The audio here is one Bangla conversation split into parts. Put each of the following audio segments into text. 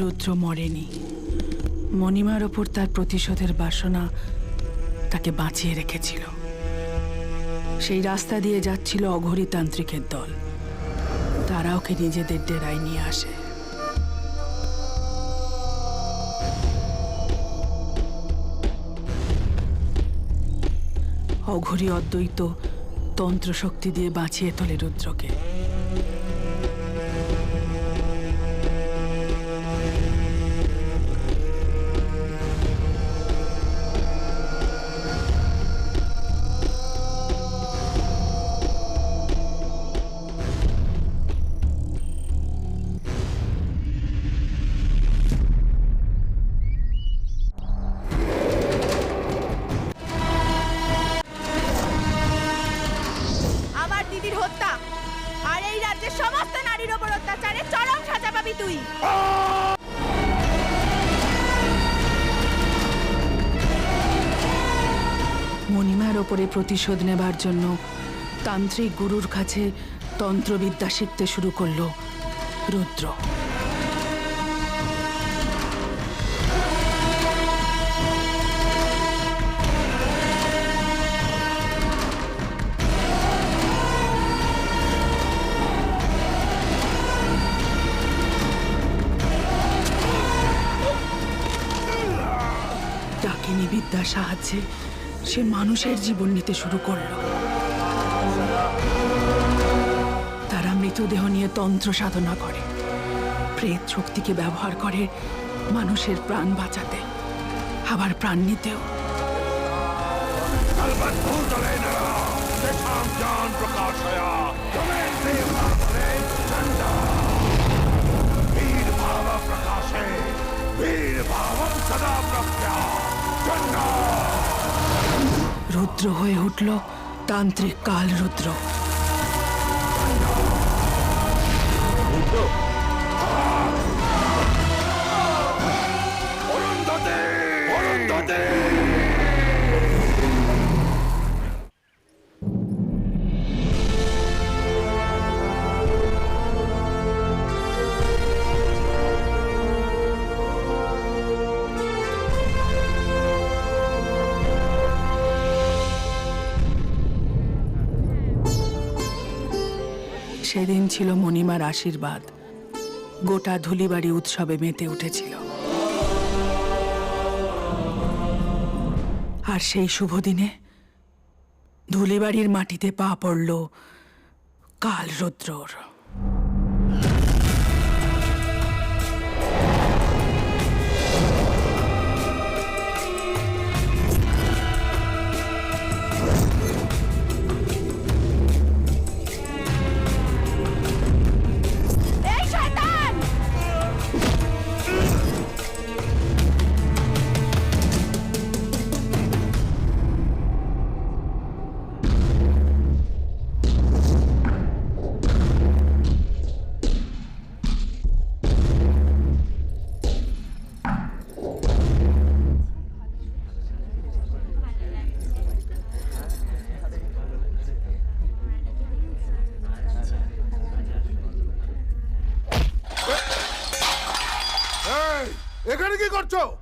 রুদ্র মরেনি। মণিমার ওপর তার প্রতিশোধের বাসনা তাকে বাঁচিয়ে রেখেছিল। সেই রাস্তা দিয়ে যাচ্ছিল অঘরী তান্ত্রিকের দল। তারা ওকে নিজেদের ডেরায় নিয়ে আসে। অঘরী অদ্বৈত তন্ত্র শক্তি দিয়ে বাঁচিয়ে তোলে রুদ্রকে। তুই। ওপরে প্রতিশোধ নেবার জন্য তান্ত্রিক গুরুর কাছে তন্ত্রবিদ্যা শিখতে শুরু করল রুদ্র। বিদ্যার সাহায্যে সে মানুষের জীবন নিতে শুরু করল। তারা মৃতদেহ নিয়ে তন্ত্র সাধনা করে। প্রেত শক্তিকে ব্যবহার করে মানুষের প্রাণ বাঁচাতে, আবার প্রাণ নিতেও। রুদ্র হয়ে উঠল তান্ত্রিক কাল রুদ্র সেদিন ছিল মণিমার আশীর্বাদ। গোটা ধুলিবাড়ি উৎসবে মেতে উঠেছিল। আর সেই শুভ দিনে ধুলিবাড়ির মাটিতে পা পড়ল কাল রুদ্রর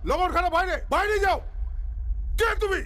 লবণখানা বাইরে বাইরে যাও। কে তুমি?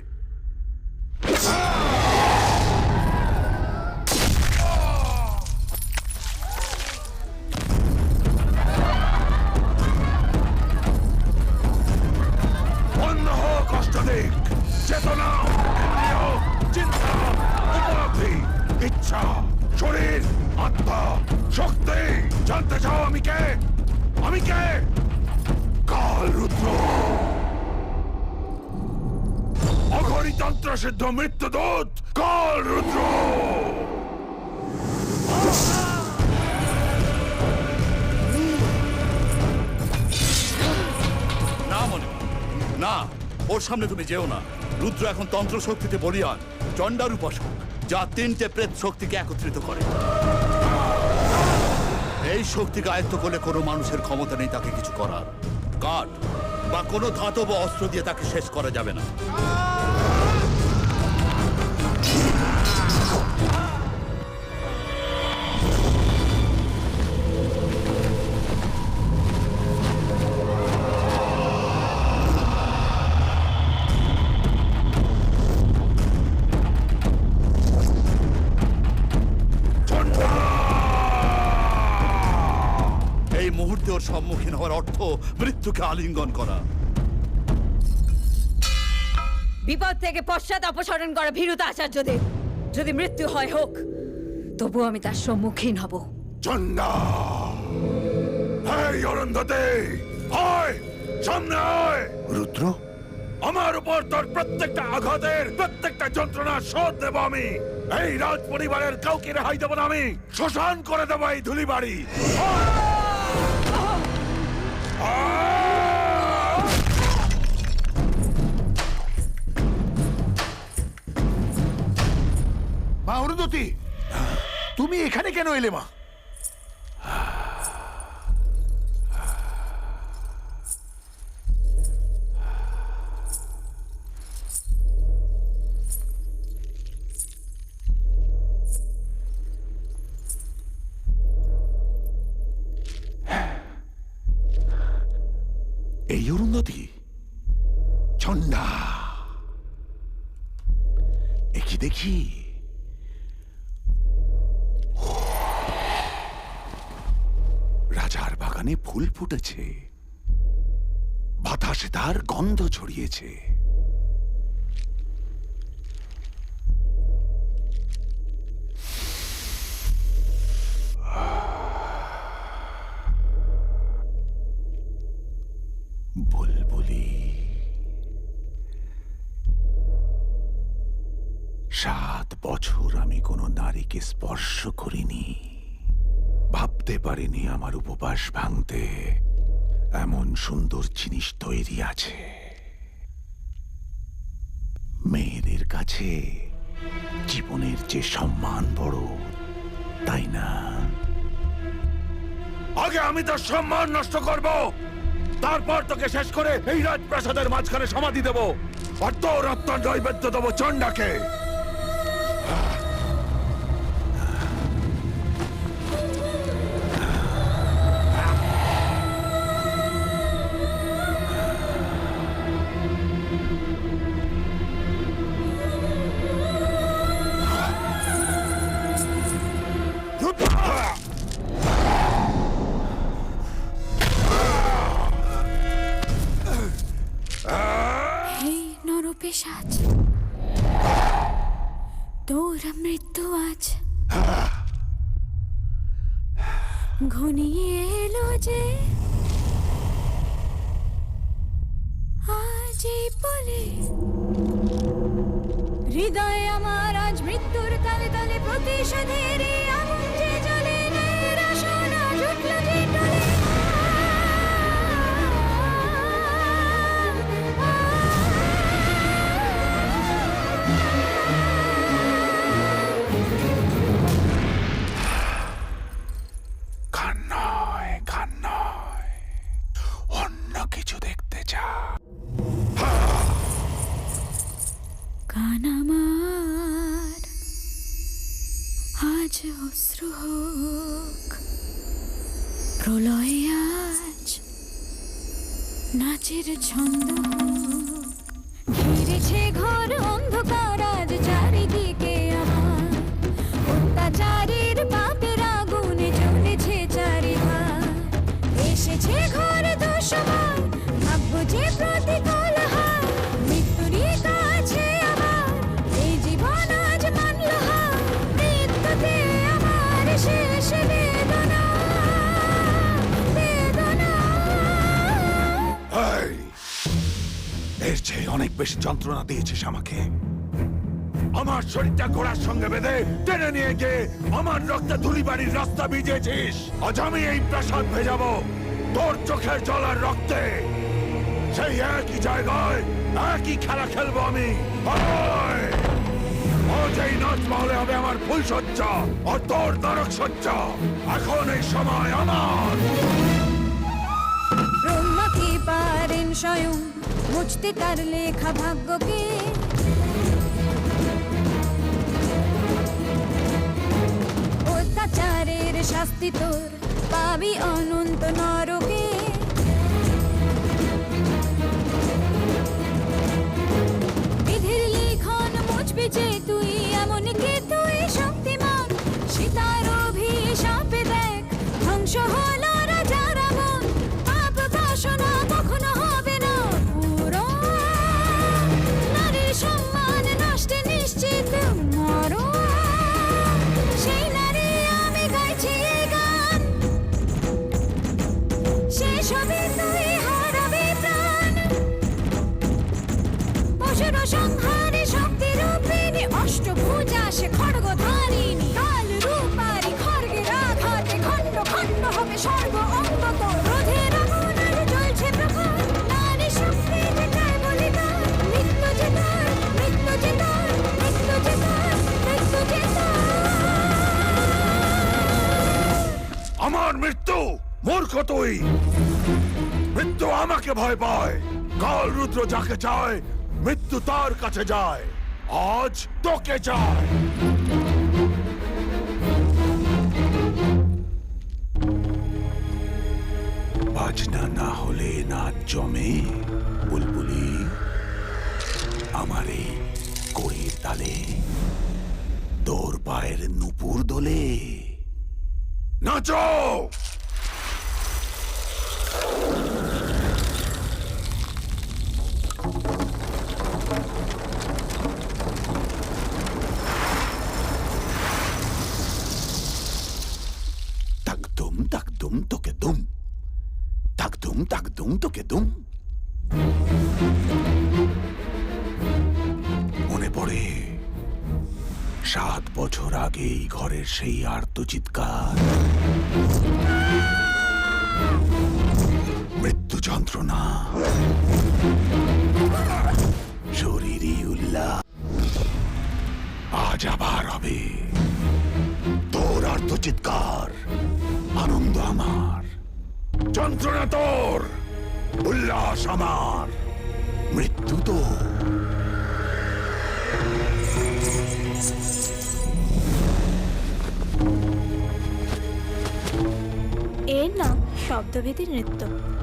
ওর সামনে তুমি যেও না। রুদ্র এখন তন্ত্র শক্তিতে বলিয়ান চণ্ডার উপাসক যা তিনটে প্রেত শক্তিকে একত্রিত করে। এই শক্তিকে আয়ত্ত করলে কোনো মানুষের ক্ষমতা নেই তাকে কিছু করার। কাঠ বা কোনো ধাতব অস্ত্র দিয়ে তাকে শেষ করা যাবে না। অর্থ মৃত্যুকে আলিঙ্গন করা। বিপদ থেকে পশ্চাৎ অপসারণ করা ভীরুতা আচার্যদের। যদি মৃত্যু হয় হোক তবু আমি তার সম্মুখীন হব। চন্ডা এই অরন্ধতে! আয় সামনে আয়! রুদ্র? আমার উপর তোর প্রত্যেকটা আঘাতের প্রত্যেকটা যন্ত্রণা শোধ দেব আমি। এই রাজ পরিবারের কাউকে রেহাই দেব না আমি। শ্মশান করে দেবো এই ধুলি বাড়ি মা অরুন্ধতি তুমি এখানে কেন এলে মা? বাগানে ফুল ফুটেছে। বাতাসে তার গন্ধ ছড়িয়েছে। বুলবুলি, সাত বছর আমি কোনো নারীকে স্পর্শ করিনি। ভাবতে পারিনি আমার উপবাস ভাঙতে। এমন সুন্দর জিনিস তৈরি আছে। মেয়েদের কাছে জীবনের যে সম্মান বড়, তাই না? আগে আমি তোর সম্মান নষ্ট করব। তারপর তোকে শেষ করে এই রাজপ্রাসাদের মাঝখানে সমাধি দেব। আর তোর আত্মার নৈবেদ্য দেবো চন্ডাকে নরপেশাচ তোর মৃত্যু আজ। ঘনিয়ে এলো যে আজ এই বলে হৃদয় আমার আজ মৃত্যুর তালে তালে প্রতিশোধের বেশি যন্ত্রণা দিয়েছিস আমাকে। আমার শরীরটা ঘোড়ার সঙ্গে বেঁধে টেনে নিয়ে গিয়ে আমার রক্তে ধুলি বাড়ির রাস্তা ভিজিয়েছিস। আজ আমি এই প্রাসাদ ভেজাবো তোর চোখের জলার রক্তে। সেই একই জায়গায় একই খেলা খেলব আমি। এই নাচ হবে আমার ফুল সজ্জা আর তোর নরক সজ্জা। এখন এই সময় আমার। পারেন স্বয়ং মুছতে তার লেখা ভাগ্যকে অত্যাচারের শাস্তি তোর পাবি অনন্ত নরকে। বিধির লিখন মুছবি যে তুই, এমন কি তুই শক্তিমান? সীতার অভিশাপে দেখ, ধ্বংস হলো তুই মৃত্যু আমাকে ভয় পায়। কাল রুদ্র যাকে চায়, মৃত্যু তার কাছে যায়। আজ তোকে চায়। বাজনা না হলে নাচ জমে, বুলবুলি। আমার এই কড়ির তালে তোর পায়ের নুপুর দোলে। নাচো! মনে পড়ে? সাত বছর আগে এই ঘরের সেই আর্ত চিৎকার। মৃত্যু যন্ত্রণা। শরীরই উল্লাস আজ আবার হবে। তোর আর্ত চিৎকার। আনন্দ আমার। যন্ত্রণা তোর! উল্লাস আমার। মৃত্যু তো। এর নাম শব্দভেদী নৃত্য।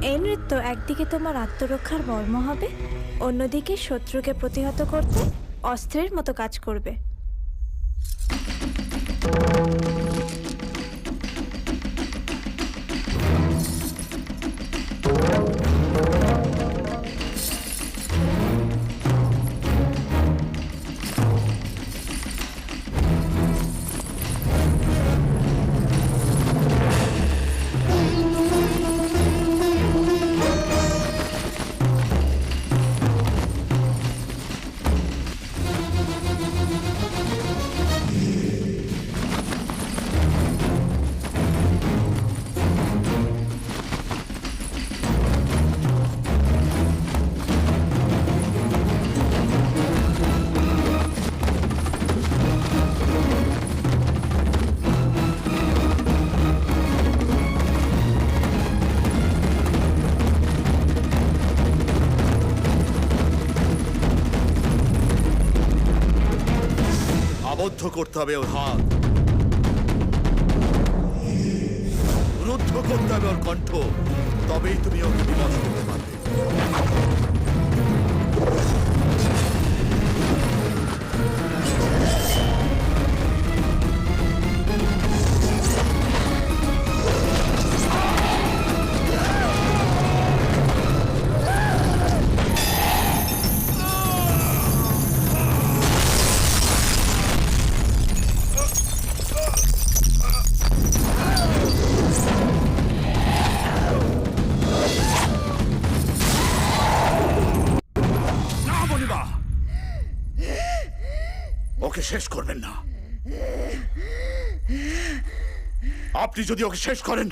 এই নৃত্য একদিকে তোমার আত্মরক্ষার মর্ম হবে, অন্যদিকে শত্রুকে প্রতিহত করতে অস্ত্রের মতো কাজ করবে। করতে হবে ওর হাত। রুদ্ধ করতে হবে ওর কণ্ঠ। তবেই তুমি ওকে বিনাশ করতে পারবে। ওকে শেষ করবেন না। আপনি যদি ওকে শেষ করেন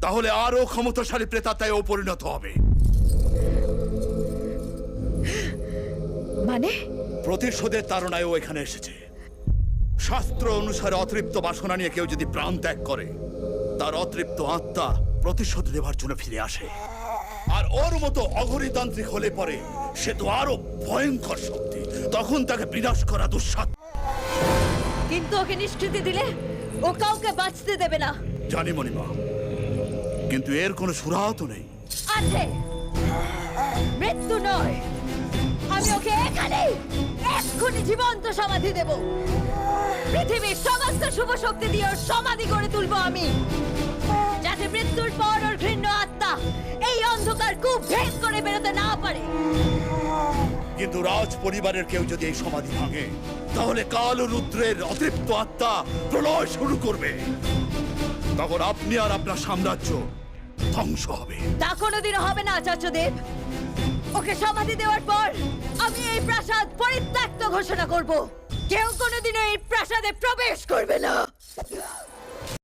তাহলে আরও ক্ষমতাশালী প্রেতাত্মায় ও পরিণত হবে। মানে? প্রতিশোধের তারণায় ও এখানে এসেছে। শাস্ত্র অনুসারে অতৃপ্ত বাসনা নিয়ে কেউ যদি প্রাণ ত্যাগ করে তার অতৃপ্ত আত্মা প্রতিশোধ নেবার জন্য ফিরে আসে। আর ওর মতো অঘরিতান্ত্রিক হলে পরে সে তো আরও ভয়ঙ্কর শক্তি তখন তাকে বিনাশ করা দুঃসাধ্য। কিন্তু ওকে নিষ্কৃতি দিলে ও কাউকে বাঁচতে দেবে না। জানি মণিমা কিন্তু এর কোনো সুরাহত নেই। আছে। মৃত্যু নয়। আমি ওকে এখানেই এক্ষুনি জীবন্ত সমাধি দেব। পৃথিবীর সমস্ত শুভ শক্তি দিয়ে ওর সমাধি করে তুলবো আমি। যাতে মৃত্যুর পর ওর ঘৃণ্য আত্মা এই অন্ধকার কূপ ভেদ করে বেরোতে না পারে। কিন্তু রাজ পরিবারের কেউ যদি এই সমাধি ভাঙে, তাহলে কাল রুদ্রের অতৃপ্ত আত্মা প্রলয় শুরু করবে। তখন আপনি আর আপনার সাম্রাজ্য ধ্বংস হবে। তা কোনোদিনও হবে না, আচার্যদেব। ওকে সমাধি দেওয়ার পর আমি এই প্রাসাদ পরিত্যক্ত ঘোষণা করব। কেউ কোনোদিনও এই প্রাসাদে প্রবেশ করবে না।